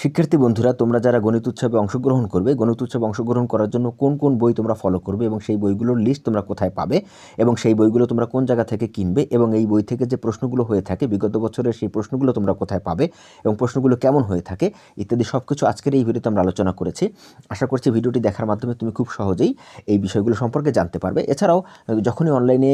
শিক্ষার্থী বন্ধুরা, তোমরা যারা গণিত উৎসবে অংশগ্রহণ করবে, গণিত উৎসবে অংশগ্রহণ করার জন্য কোন কোন বই তোমরা ফলো করবে এবং সেই বইগুলোর লিস্ট তোমরা কোথায় পাবে এবং সেই বইগুলো তোমরা কোন জায়গা থেকে কিনবে এবং এই বই থেকে যে প্রশ্নগুলো হয়ে থাকে, বিগত বছরের সেই প্রশ্নগুলো তোমরা কোথায় পাবে এবং প্রশ্নগুলো কেমন হয়ে থাকে, ইত্যাদি সব কিছু আজকের এই ভিডিওতে আমরা আলোচনা করেছি। আশা করছি ভিডিওটি দেখার মাধ্যমে তুমি খুব সহজেই এই বিষয়গুলো সম্পর্কে জানতে পারবে। এছাড়াও, যখনই অনলাইনে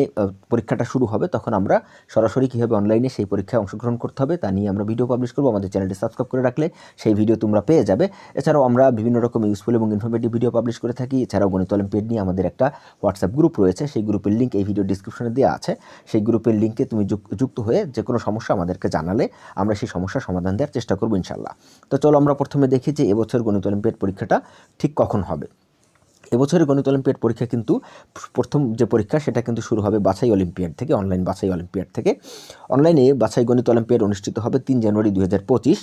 পরীক্ষাটা শুরু হবে, তখন আমরা সরাসরি কীভাবে অনলাইনে সেই পরীক্ষায় অংশগ্রহণ করতে হবে তা নিয়ে আমরা ভিডিও পাবলিশ করব। আমাদের চ্যানেলটি সাবস্ক্রাইব করে রাখলে সেই ভিডিও তোমরা পেয়ে যাবে। এছাড়াও আমরা বিভিন্ন রকম ইউজফুল এবং ইনফরমেটিভ ভিডিও পাবলিশ করে থাকি। এছাড়াও গণিত অলিম্পিয়াড নিয়ে আমাদের একটা হোয়াটসঅ্যাপ গ্রুপ রয়েছে। সেই গ্রুপের লিঙ্ক এই ভিডিও ডিসক্রিপশনে দেওয়া আছে। সেই গ্রুপের লিঙ্কে তুমি যুক- যুক্ত হয়ে যে কোনো সমস্যা আমাদেরকে জানালে আমরা সেই সমস্যার সমাধান দেওয়ার চেষ্টা করব ইনশাল্লাহ তো চলো আমরা প্রথমে দেখি যে এবছর গণিত অলিম্পিয়াড পরীক্ষাটা ঠিক কখন হবে। এবছরের গণিত অলিম্পিয়াড পরীক্ষা কিন্তু প্রথম যে পরীক্ষা সেটা কিন্তু শুরু হবে বাছাই অলিম্পিয়াড থেকে, অনলাইন বাছাই অলিম্পিয়াড থেকে। অনলাইনে বাছাই গণিত অলিম্পিয়াড অনুষ্ঠিত হবে তিন জানুয়ারি দু হাজার পঁচিশ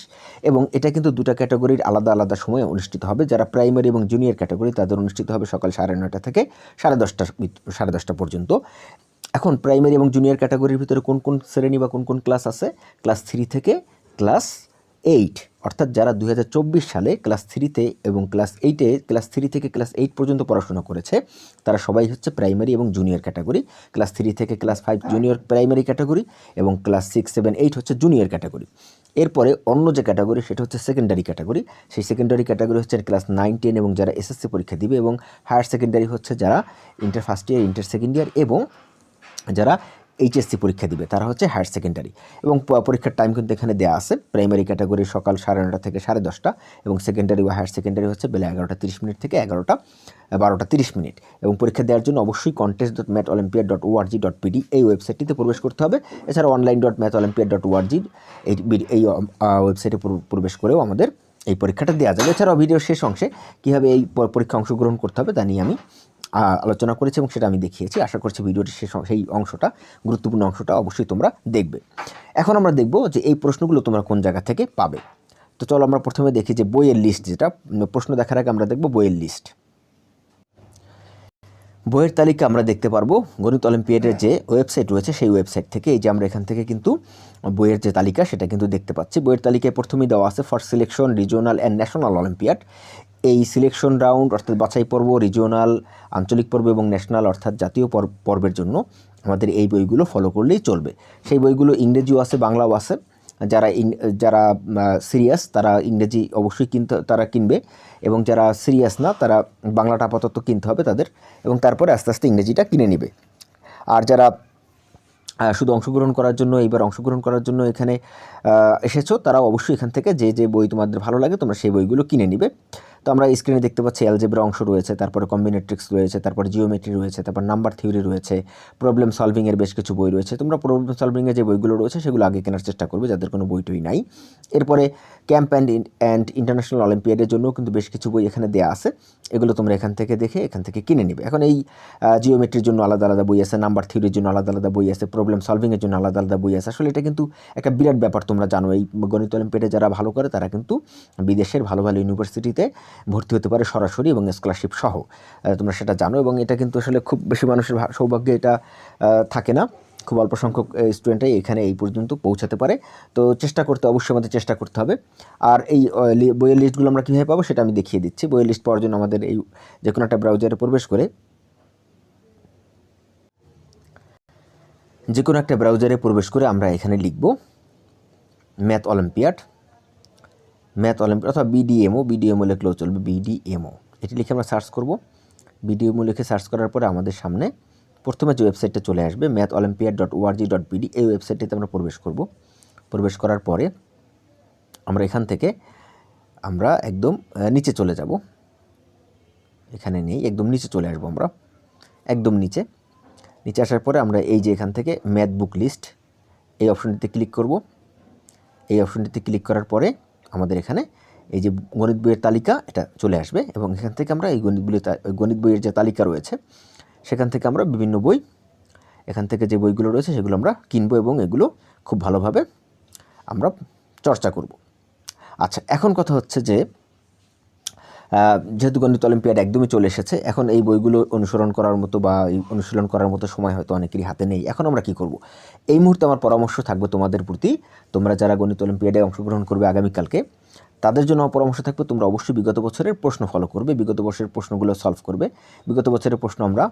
এবং এটা কিন্তু দুটা ক্যাটাগরির আলাদা আলাদা সময়ে অনুষ্ঠিত হবে। যারা প্রাইমারি এবং জুনিয়র ক্যাটাগরি তাদের অনুষ্ঠিত হবে সকাল সাড়ে নয়টা থেকে সাড়ে দশটা সাড়ে দশটা পর্যন্ত। এখন প্রাইমারি এবং জুনিয়র ক্যাটাগরির ভিতরে কোন কোন শ্রেণি বা কোন কোন ক্লাস আছে? ক্লাস থ্রি থেকে ক্লাস এইট। অর্থাৎ যারা দুই হাজার চব্বিশ সালে ক্লাস থ্রিতে এবং ক্লাস এইটে ক্লাস থ্রি থেকে ক্লাস এইট পর্যন্ত পড়াশোনা করেছে তারা সবাই হচ্ছে প্রাইমারি এবং জুনিয়র ক্যাটাগরি ক্লাস থ্রি থেকে class five junior primary category এবং ক্লাস সিক্স সেভেন এইট হচ্ছে জুনিয়র ক্যাটাগরি এরপরে অন্য যে ক্যাটাগরি সেটা হচ্ছে সেকেন্ডারি ক্যাটাগরি সেই সেকেন্ডারি ক্যাটাগরি হচ্ছে ক্লাস নাইন টেন এবং যারা এসএসসি পরীক্ষা দিবে এবং হায়ার সেকেন্ডারি হচ্ছে যারা inter first year inter second year এবং যারা এইচএসসি পরীক্ষা দিবে, তারা হচ্ছে হায়ার সেকেন্ডারি এবং পরীক্ষার টাইম কিন্তু এখানে দেওয়া আছে। প্রাইমারি ক্যাটাগরি সকাল সাড়ে নটা থেকে সাড়ে দশটা এবং সেকেন্ডারি বা হায়ার সেকেন্ডারি হচ্ছে বেলা এগারোটা তিরিশ মিনিট থেকে এগারোটা বারোটা তিরিশ মিনিট এবং পরীক্ষা দেওয়ার জন্য অবশ্যই contest dot math olympiad dot ORG dot BD এই ওয়েবসাইটটিতে প্রবেশ করতে হবে। এছাড়া online dot math olympiad dot ORG এই এই ওয়েবসাইটে প্রবেশ করেও আমাদের এই পরীক্ষাটা দেওয়া যাবে। এছাড়াও ভিডিওর শেষ অংশে কীভাবে এই পরীক্ষা অংশগ্রহণ করতে হবে তা নিয়ে আমি আলোচনা করেছি এবং সেটা আমি দেখিয়েছি। আশা করছি ভিডিওটির শেষ সেই অংশটা, গুরুত্বপূর্ণ অংশটা অবশ্যই তোমরা দেখবে। এখন আমরা দেখব যে এই প্রশ্নগুলো তোমরা কোন জায়গা থেকে পাবে। তো চলো আমরা প্রথমে দেখি যে বইয়ের লিস্ট যেটা প্রশ্ন দেখার আগে আমরা দেখব বইয়ের লিস্ট বইয়ের তালিকা আমরা দেখতে পারব। গণিত অলিম্পিয়াডের যে ওয়েবসাইট রয়েছে, সেই ওয়েবসাইট থেকে এই যে আমরা এখান থেকে কিন্তু বইয়ের যে তালিকা, সেটা কিন্তু দেখতে পাচ্ছি। বইয়ের তালিকায় প্রথমেই দেওয়া আছে for selection regional and national olympiad এই সিলেকশন রাউন্ড অর্থাৎ বাছাই পর্ব রিজিওনাল আঞ্চলিক পর্ব এবং ন্যাশনাল অর্থাৎ জাতীয় পর- পর্বের জন্য আমাদের এই বইগুলো ফলো করলেই চলবে। সেই বইগুলো ইংরেজিও আছে, বাংলাও আছে। যারা যারা সিরিয়াস তারা ইংরেজি অবশ্যই কিনতে, তারা কিনবে এবং যারা সিরিয়াস না, তারা বাংলাটা আপাতত কিনতে হবে তাদের এবং তারপরে আস্তে আস্তে ইংরেজিটা কিনে নেবে। আর যারা শুধু অংশগ্রহণ করার জন্য, এইবার অংশগ্রহণ করার জন্য এখানে এসেছ তারা অবশ্যই এখান থেকে যে যে বই তোমাদের ভালো লাগে, তোমরা সেই বইগুলো কিনে নিবে। তো আমরা স্ক্রিনে দেখতে পাচ্ছি অ্যালজেব্রা অংশ রয়েছে, তারপরে কম্বিনেট্রিক্স রয়েছে, তারপর জিওমেট্রি রয়েছে, তারপর নাম্বার থিওরি রয়েছে প্রবলেম সলভিংয়ের বেশ কিছু বই রয়েছে। তোমরা প্রবলেম সলভিংয়ের যে বইগুলো রয়েছে সেগুলো আগে কেনার চেষ্টা করবে, যাদের কোনো বই টই নাই। এরপরে ক্যাম্প অ্যান্ড অ্যান্ড ইন্টারন্যাশনাল অলিম্পিয়াডের জন্য কিন্তু বেশ কিছু বই এখানে দেওয়া আছে। এগুলো তোমরা এখান থেকে দেখে, এখান থেকে কিনে নিবে। এখন এই জিওমেট্রির জন্য আলাদা আলাদা বই আছে নাম্বার থিওরির জন্য আলাদা আলাদা বই আছে প্রবলেম সলভিংয়ের জন্য আলাদা আলাদা বই আছে। আসলে এটা কিন্তু একটা বিরাট ব্যাপার তোমরা জানো। এই গণিত অলিম্পিয়াডে যারা ভালো করে, তারা কিন্তু বিদেশের ভালো ভালো ইউনিভার্সিটিতে ভর্তি হতে পারে সরাসরি এবং স্কলারশিপ সহ। তোমরা সেটা জানো এবং এটা কিন্তু আসলে খুব বেশি মানুষের সৌভাগ্যে এটা থাকে না। খুব অল্প সংখ্যক স্টুডেন্টরাই এখানে এই পর্যন্ত পৌঁছাতে পারে। তো চেষ্টা করতে, অবশ্যই আমাদের চেষ্টা করতে হবে। আর এই বইয়ের লিস্টগুলো আমরা কীভাবে পাবো সেটা আমি দেখিয়ে দিচ্ছি। বইয়ের লিস্ট পাওয়ার জন্য আমাদের এই যে কোনো একটা ব্রাউজারে প্রবেশ করে যে কোনো একটা ব্রাউজারে প্রবেশ করে আমরা এখানে লিখব ম্যাথ অলিম্পিয়াড। ম্যাথ অলিম্পিয়াড অথবা বিডিএমও বিডিএমও লিখলেও চলবে বিডিএমও এটি লিখে আমরা সার্চ করব। বিডিএমও লিখে সার্চ করার পরে আমাদের সামনে প্রথমে যে ওয়েবসাইটটা চলে আসবে math olympiad dot ORG dot BD এই ওয়েবসাইটটিতে আমরা প্রবেশ করব। প্রবেশ করার পরে আমরা এখান থেকে আমরা একদম নিচে চলে যাব। এখানে নেই, একদম নিচে চলে আসব আমরা। একদম নিচে। নিচে আসার পরে আমরা এই যে এখান থেকে ম্যাথ বুক লিস্ট এই অপশনটিতে ক্লিক করব। এই অপশনটিতে ক্লিক করার পরে আমাদের এখানে এই যে গণিত বইয়ের তালিকা, এটা চলে আসবে এবং এখান থেকে আমরা এই গণিত বইয়ের গণিত বইয়ের যে তালিকা রয়েছে, সেখান থেকে আমরা বিভিন্ন বই, এখান থেকে যে বইগুলো রয়েছে সেগুলো আমরা কিনবো এবং এগুলো খুব ভালোভাবে আমরা চর্চা করব। আচ্ছা এখন কথা হচ্ছে যে যেহেতু গণিত অলিম্পিয়াড একদমই চলে এসেছে, এখন এই বইগুলো অনুসরণ করার মতো বা এই অনুশীলন করার মতো সময় হয়তো অনেকেরই হাতে নেই। এখন আমরা কি করব? এই মুহূর্তে আমার পরামর্শ থাকবে তোমাদের প্রতি। তোমরা যারা গণিত অলিম্পিয়াডে অংশগ্রহণ করবে আগামীকালকে, তাদের জন্য পরামর্শ থাকবে, তোমরা অবশ্যই বিগত বছরের প্রশ্ন ফলো করবে। বিগত বছরের প্রশ্নগুলো সলভ করবে। বিগত বছরের প্রশ্ন আমরা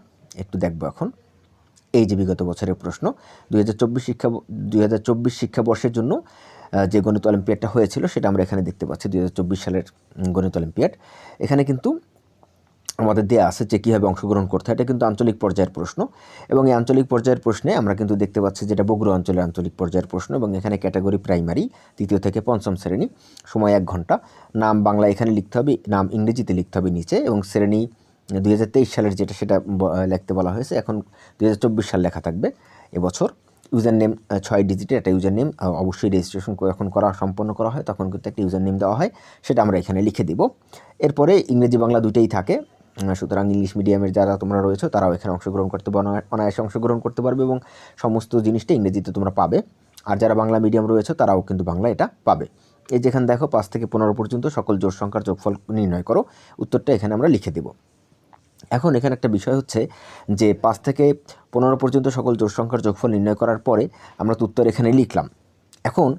একটু দেখব এখন। এই যে বিগত বছরের প্রশ্ন, দুই হাজার চব্বিশ শিক্ষা, দুই হাজার চব্বিশ শিক্ষাবর্ষের জন্য যে গণিত অলিম্পিয়াডটা হয়েছিল, সেটা আমরা এখানে দেখতে পাচ্ছি, দুই হাজার চব্বিশ সালের গণিত অলিম্পিয়াড। এখানে কিন্তু আমাদের দেয়া আছে যে কীভাবে অংশগ্রহণ করতে হয়, এটা কিন্তু আঞ্চলিক পর্যায়ের প্রশ্ন। এবং এই আঞ্চলিক পর্যায়ের প্রশ্নে আমরা কিন্তু দেখতে পাচ্ছি যেটা বগুড়া অঞ্চলের আঞ্চলিক পর্যায়ের প্রশ্ন, এবং এখানে ক্যাটাগরি প্রাইমারি, তৃতীয় থেকে পঞ্চম শ্রেণি, সময় এক ঘণ্টা। নাম বাংলা এখানে লিখতে হবে, নাম ইংরেজিতে লিখতে হবে নিচে, এবং শ্রেণি দুই হাজার তেইশ সালের যেটা, সেটা লিখতে বলা হয়েছে। এখন দুই হাজার চব্বিশ সাল লেখা থাকবে, এবছর। ইউজার নেম ছয় ডিজিটের একটা ইউজার নেম অবশ্যই রেজিস্ট্রেশন যখন করা সম্পন্ন করা হয়, তখন কিন্তু একটা ইউজার নেম দেওয়া হয়, সেটা আমরা এখানে লিখে দিব। এরপরে ইংরেজি বাংলা দুটেই থাকে সুতরাং ইংলিশ মিডিয়ামের যারা তোমরা রয়েছে, তারাও এখানে অংশগ্রহণ করতে পারো অনায়াসে অংশগ্রহণ করতে পারবে এবং সমস্ত জিনিসটা ইংরেজিতে তোমরা পাবে। আর যারা বাংলা মিডিয়াম রয়েছে, তারাও কিন্তু বাংলা এটা পাবে। এই যেখানে দেখো, পাঁচ থেকে পনেরো পর্যন্ত সকল জোর সংখ্যার যোগফল নির্ণয় করো, উত্তরটা এখানে আমরা লিখে দেবো। এখন এখানে একটা বিষয় হচ্ছে যে পাঁচ থেকে পনেরো পর্যন্ত সকল জোড় সংখ্যার যোগফল নির্ণয় করার পরে আমরা তো উত্তর এখানে লিখলাম। এখন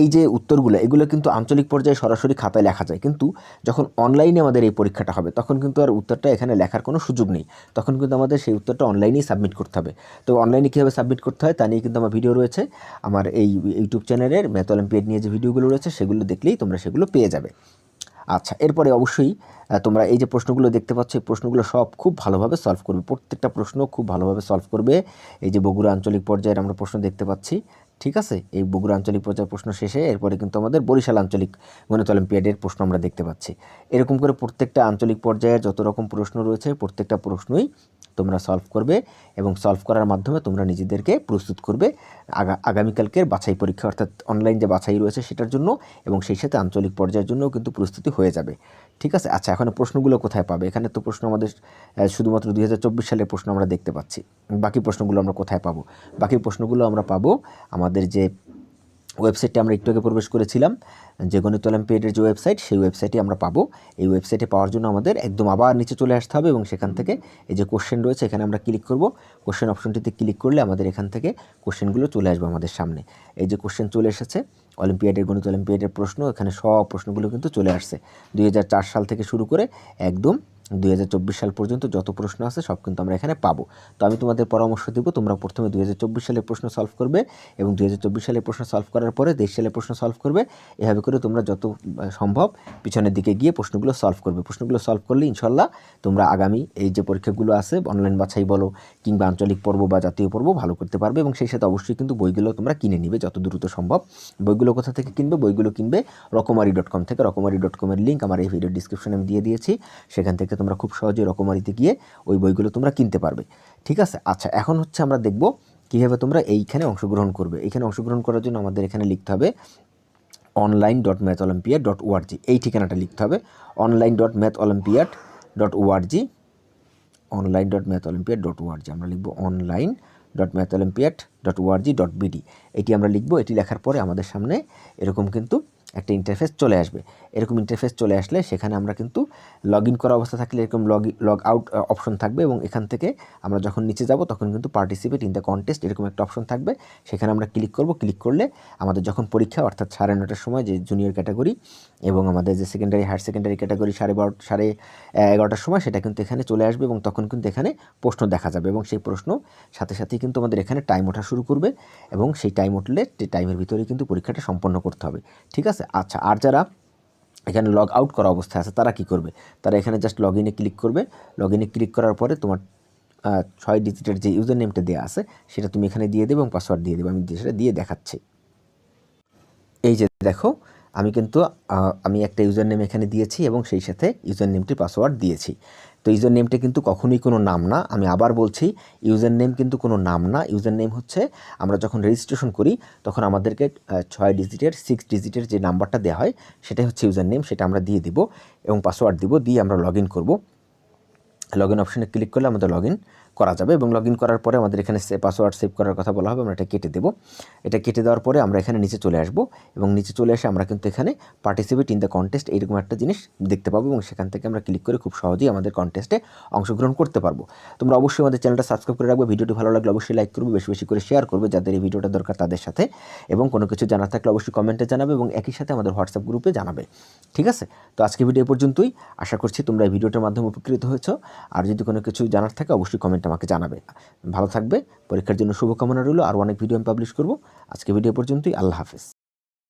এই যে উত্তরগুলো, এগুলো কিন্তু আঞ্চলিক পর্যায়ে সরাসরি খাতায় লেখা যায়। কিন্তু যখন অনলাইনে আমাদের এই পরীক্ষাটা হবে, তখন কিন্তু আর উত্তরটা এখানে লেখার কোনো সুযোগ নেই। তখন কিন্তু আমাদের সেই উত্তরটা অনলাইনেই সাবমিট করতে হবে। তো অনলাইনে কীভাবে সাবমিট করতে হয় তা নিয়ে কিন্তু আমার ভিডিও রয়েছে। আমার এই ইউটিউব চ্যানেলের ম্যাথ অলিম্পিয়াড নিয়ে যে ভিডিওগুলো রয়েছে, সেগুলো দেখলেই তোমরা সেগুলো পেয়ে যাবে। আচ্ছা এরপরে অবশ্যই তোমরা এই যে প্রশ্নগুলো দেখতে পাচ্ছ, এই প্রশ্নগুলো সব খুব ভালোভাবে সলভ করবে। প্রত্যেকটা প্রশ্ন খুব ভালোভাবে সলভ করবে। এই যে বগুড়া আঞ্চলিক পর্যায়ের আমরা প্রশ্ন দেখতে পাচ্ছি, ঠিক আছে? এই বগুড়া আঞ্চলিক পর্যায়ের প্রশ্ন শেষে, এরপরে কিন্তু আমাদের বরিশাল আঞ্চলিক গণিত অলিম্পিয়াডের প্রশ্ন আমরা দেখতে পাচ্ছি। এরকম করে প্রত্যেকটা আঞ্চলিক পর্যায়ের যত রকম প্রশ্ন রয়েছে, প্রত্যেকটা প্রশ্নই তোমরা সলভ করবে এবং সলভ করার মাধ্যমে তোমরা নিজেদেরকে প্রস্তুত করবে আগা, আগামীকালকের বাছাই পরীক্ষা, অর্থাৎ অনলাইন যে বাছাই রয়েছে সেটার জন্য এবং সেই সাথে আঞ্চলিক পর্যায়ের জন্যও কিন্তু প্রস্তুতি হয়ে যাবে। ঠিক আছে? আচ্ছা এখন প্রশ্নগুলো কোথায় পাবে? এখানে তো প্রশ্ন আমাদের শুধুমাত্র দুই সালের প্রশ্ন আমরা দেখতে পাচ্ছি। বাকি প্রশ্নগুলো আমরা কোথায় পাবো? বাকি প্রশ্নগুলো আমরা পাবো আমাদের যে ওয়েবসাইটে আমরা একটু আগে প্রবেশ করেছিলাম, যে গণিত অলিম্পিয়াডের যে ওয়েবসাইট সেই ওয়েবসাইটে আমরা পাবো। এই ওয়েবসাইটে পাওয়ার জন্য আমাদের একদম আবার নিচে চলে আসতে হবে এবং সেখান থেকে এই যে কোশ্চেন রয়েছে, এখানে আমরা ক্লিক করব। কোশ্চেন অপশনটিতে ক্লিক করলে আমাদের এখান থেকে কোশ্চেনগুলো চলে আসবে আমাদের সামনে। এই যে কোশ্চেন চলে এসেছে অলিম্পিয়াডের গণিত অলিম্পিয়াডের প্রশ্ন, এখানে সব প্রশ্নগুলো কিন্তু চলে আসছে। দুই হাজার চার সাল থেকে শুরু করে একদম দুই হাজার চব্বিশ সাল পর্যন্ত যত প্রশ্ন আছে সব কিন্তু আমরা এখানে পাবো। তো আমি তোমাদের পরামর্শ দেবো, তোমরা প্রথমে দুই সালের প্রশ্ন সলভ করবে এবং দুই সালের প্রশ্ন সলভ করার পরে তেইশ সালের প্রশ্ন সলভ করবে। এভাবে করে তোমরা যত সম্ভব পিছনের দিকে গিয়ে প্রশ্নগুলো সলভ করবে। প্রশ্নগুলো সলভ করলে ইনশাল্লাহ তোমরা আগামী এই যে পরীক্ষাগুলো আছে অনলাইন বাছাই বলো কিংবা আঞ্চলিক পর্ব বা জাতীয় পর্ব ভালো করতে পারবে এবং সেই সাথে অবশ্যই কিন্তু বইগুলো তোমরা কিনে নিবে যত দ্রুত সম্ভব। বইগুলো কোথা থেকে কিনবে? বইগুলো কিনবে রকমারি ডট কম থেকে। রকমারি ডট কমের লিঙ্ক আমার এই ভিডিও ডিসক্রিপশনে আমি দিয়ে দিয়েছি। সেখান থেকে তোমরা খুব সহজে রকমারিতে গিয়ে ওই বইগুলো তোমরা কিনতে পারবে। ঠিক আছে? আচ্ছা এখন হচ্ছে আমরা দেখব কীভাবে তোমরা এইখানে অংশগ্রহণ করবে। এইখানে অংশগ্রহণ করার জন্য আমাদের এখানে লিখতে হবে online dot math olympiad dot ORG এই ঠিকানাটা লিখতে হবে online dot math olympiad dot ORG online dot math olympiad dot ORG আমরা লিখব online dot math olympiad dot ORG dot BD এটি আমরা লিখব, এটি লেখার পরে আমাদের সামনে এরকম কিন্তু একটা ইন্টারফেস চলে আসবে। এরকম ইন্টারফেস চলে আসলে সেখানে আমরা কিন্তু লগ ইন করা অবস্থা থাকলে এরকম লগ লগ আউট অপশন থাকবে এবং এখান থেকে আমরা যখন নিচে যাব তখন কিন্তু পার্টিসিপেট ইন দ্য কন্টেস্ট এরকম একটা অপশন থাকবে। সেখানে আমরা ক্লিক করব। ক্লিক করলে আমাদের যখন পরীক্ষা, অর্থাৎ সাড়ে নটার সময় যে জুনিয়র ক্যাটাগরি এবং আমাদের যে সেকেন্ডারি হায়ার সেকেন্ডারি ক্যাটাগরি সাড়ে বারো, সাড়ে এগারোটার সময় সেটা কিন্তু এখানে চলে আসবে এবং তখন কিন্তু এখানে প্রশ্ন দেখা যাবে এবং সেই প্রশ্ন সাথে সাথেই কিন্তু আমাদের এখানে টাইম ওঠা শুরু করবে এবং সেই টাইম উঠলে টাইমের ভিতরেই কিন্তু পরীক্ষাটা সম্পন্ন করতে হবে। ঠিক আছে? আচ্ছা আর যারা এখানে লগ আউট করা অবস্থায় আছে, তারা কি করবে? তারা এখানে জাস্ট লগ ইনে ক্লিক করবে। লগ ইনে ক্লিক করার পরে তোমার ছয় ডিজিটের যে ইউজার নেমটা দেওয়া আছে, সেটা তুমি এখানে দিয়ে দেবে এবং পাসওয়ার্ড দিয়ে দেবে। আমি সেটা দিয়ে দেখাচ্ছি। এই যে দেখো, আমি কিন্তু আমি একটা ইউজার নেম এখানে দিয়েছি এবং সেই সাথে ইউজার নেমটি পাসওয়ার্ড দিয়েছি। তো ইউজার নেমটা কিন্তু কখনোই কোনো নাম না। আমি আবার বলছি ইউজার নেম কিন্তু কোনো নাম না। ইউজার নেম হচ্ছে, আমরা যখন রেজিস্ট্রেশন করি, তখন আমাদেরকে ছয় ডিজিটের সিক্স ডিজিটের যে নাম্বারটা দেওয়া হয়, সেটাই হচ্ছে ইউজার নেম সেটা আমরা দিয়ে দিব এবং পাসওয়ার্ড দিব, দিয়ে আমরা লগ ইন করব। লগ ইন অপশানে ক্লিক করলে আমাদের লগ ইন করা যাবে এবং লগ ইন করার পরে আমাদের এখানে সে পাসওয়ার্ড সেভ করার কথা বলা হবে, আমরা এটা কেটে দেবো। এটা কেটে দেওয়ার পরে আমরা এখানে নিচে চলে আসব এবং নিচে চলে এসে আমরা কিন্তু এখানে পার্টিসিপেট ইন দ্য কন্টেস্ট এইরকম একটা জিনিস দেখতে পাবো এবং সেখান থেকে আমরা ক্লিক করে খুব সহজেই আমাদের কন্টেস্টে অংশগ্রহণ করতে পারব। তোমরা অবশ্যই আমাদের চ্যানেলটা সাবস্ক্রাইব করে রাখবে, ভিডিওটি ভালো লাগলে অবশ্যই লাইক করবে, বেশি বেশি করে শেয়ার করবে যাদের এই ভিডিওটা দরকার তাদের সাথে এবং কোনো কিছু জানার থাকলে অবশ্যই কমেন্টে জানাবে এবং একই সাথে আমাদের হোয়াটসঅ্যাপ গ্রুপে জানাবে। ঠিক আছে? তো আজকে ভিডিও পর্যন্তই। আশা করছি তোমরা এই ভিডিওটার মাধ্যমে উপকৃত হয়েছো। আর যদি কোনো কিছু জানার থাকে, অবশ্যই কমেন্ট আমাকে জানাবে। ভালো থাকবে, পরীক্ষার জন্য শুভকামনা রইল আর অনেক ভিডিও আমি পাবলিশ করব। আজকে ভিডিও পর্যন্তই, আল্লাহ হাফেজ।